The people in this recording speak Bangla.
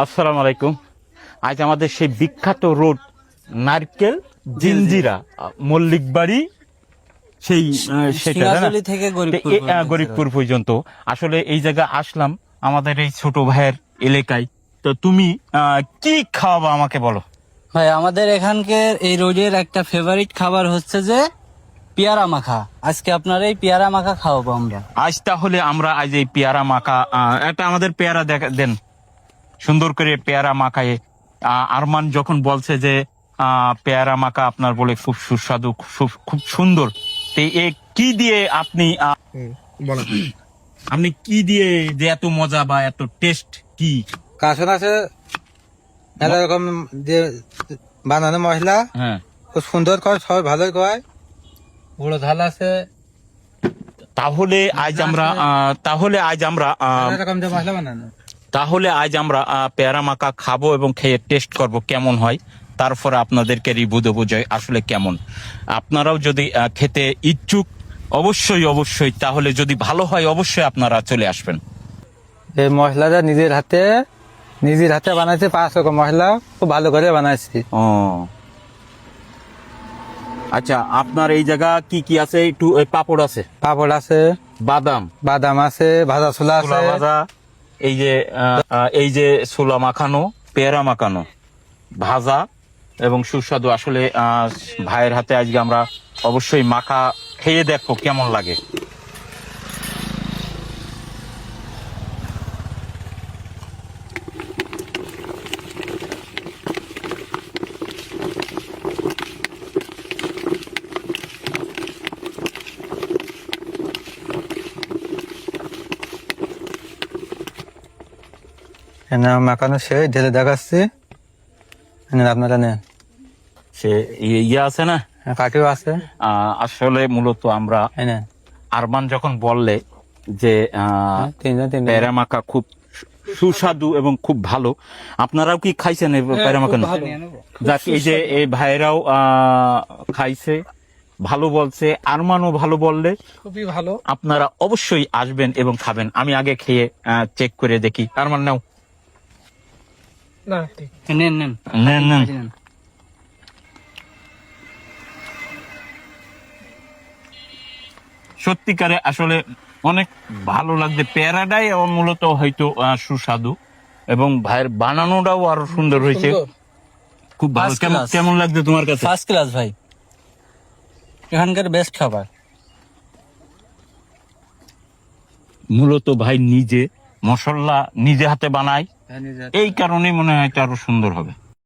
আসসালামু আলাইকুম। আজ আমাদের সেই বিখ্যাত রোড নারকেল জিঞ্জিরা মল্লিক বাড়ি সেই সেটা থেকে গরিবপুর পর্যন্ত। আসলে এই জায়গা আসলাম আমাদের এই ছোট ভাইয়ের এলাকায়। তো তুমি কি খাওয়াবা আমাকে বলো? ভাই আমাদের এখানকার এই রোডের একটা ফেভারিট খাবার হচ্ছে যে পেয়ারা মাখা। আজকে আপনার এই পেয়ারা মাখা খাওয়াবো আমরা। আজ তাহলে আমরা আজ এই পেয়ারা মাখা একটা আমাদের পেয়ারা দেখা দেন। সুন্দর করে পেয়ারা মাখায়। আরমান যখন বলছে যে আহ, পেয়ারা মাখা আপনার বলে খুব সুস্বাদু খুব খুব সুন্দর। তো এ কি দিয়ে আপনি আপনি কি দিয়ে যে এত মজা বা এত টেস্ট কি? কাসন আছে মেলা রকম যে বানানো মশলা হ্যাঁ। খুব সুন্দর করে সবাই ভালোই কয়। গুঁড়ো ঝাল আছে। তাহলে আজ আমরা আহ, তাহলে আজ আমরা আহ, মেলা রকম যে মশলা বানানো। তাহলে আজ আমরা পেয়ারা মাখা খাব এবং খেয়ে টেস্ট করব কেমন হয়। তারপরে আপনাদেরকে রিভিউ দেবো যে আসলে কেমন। আপনারাও যদি খেতে ইচ্ছুক অবশ্যই অবশ্যই তাহলে যদি ভালো হয় অবশ্যই আপনারা চলে আসবেন। এই মশলাটা নিজের হাতে নিজের হাতে বানাইছে পাঁচ রকম মশলা খুব ভালো করে বানাইছি। ও। আচ্ছা আপনার এই জায়গা কি কি আছে? একটু এই পাপড় আছে? পাপড় আছে বাদাম? বাদাম আছে ভাজা ছোলা ছোলা আছে ভাজা। এই যে এই যে ছোলা মাখানো, পেয়ারা মাখানো, ভাজা এবং সুস্বাদু। আসলে ভাইয়ের হাতে আজকে আমরা অবশ্যই মাখা খেয়ে দেখো কেমন লাগে। এনে মাখানো সে ঢেলে দেখাচ্ছি। এনে আপনারা নেন সে ইয়ে আছে না? কাঠিও আছে। আসলে মূলত আমরা আরমান যখন বললে যে আহ, তিনজন তিনজন। পেয়ারা মাখা খুব সুস্বাদু এবং খুব ভালো আপনারাও কি খাইছেন এই পেয়ারা যাক এই যে এই ভাইরাও আহ, খাইছে ভালো বলছে আরমানও ভালো বললে। খুবই ভালো। আপনারা অবশ্যই আসবেন এবং খাবেন। আমি আগে খেয়ে চেক করে দেখি। আরমান নাও। নেন নেন। নেন নেন। নেন। সত্যিকারে আসলে অনেক ভালো লাগছে। পেয়ারাটাই মূলত হয়তো সুস্বাদু এবং ভাইয়ের বানানোটাও আরও সুন্দর হয়েছে। খুব ভালো। কেমন লাগছে তোমার কাছে? ফার্স্ট ক্লাস ভাই। এখানকার বেস্ট খাবার। মূলত ভাই নিজে মশলা নিজে হাতে বানাই এই কারণে মনে হয় এটা আরও সুন্দর হবে।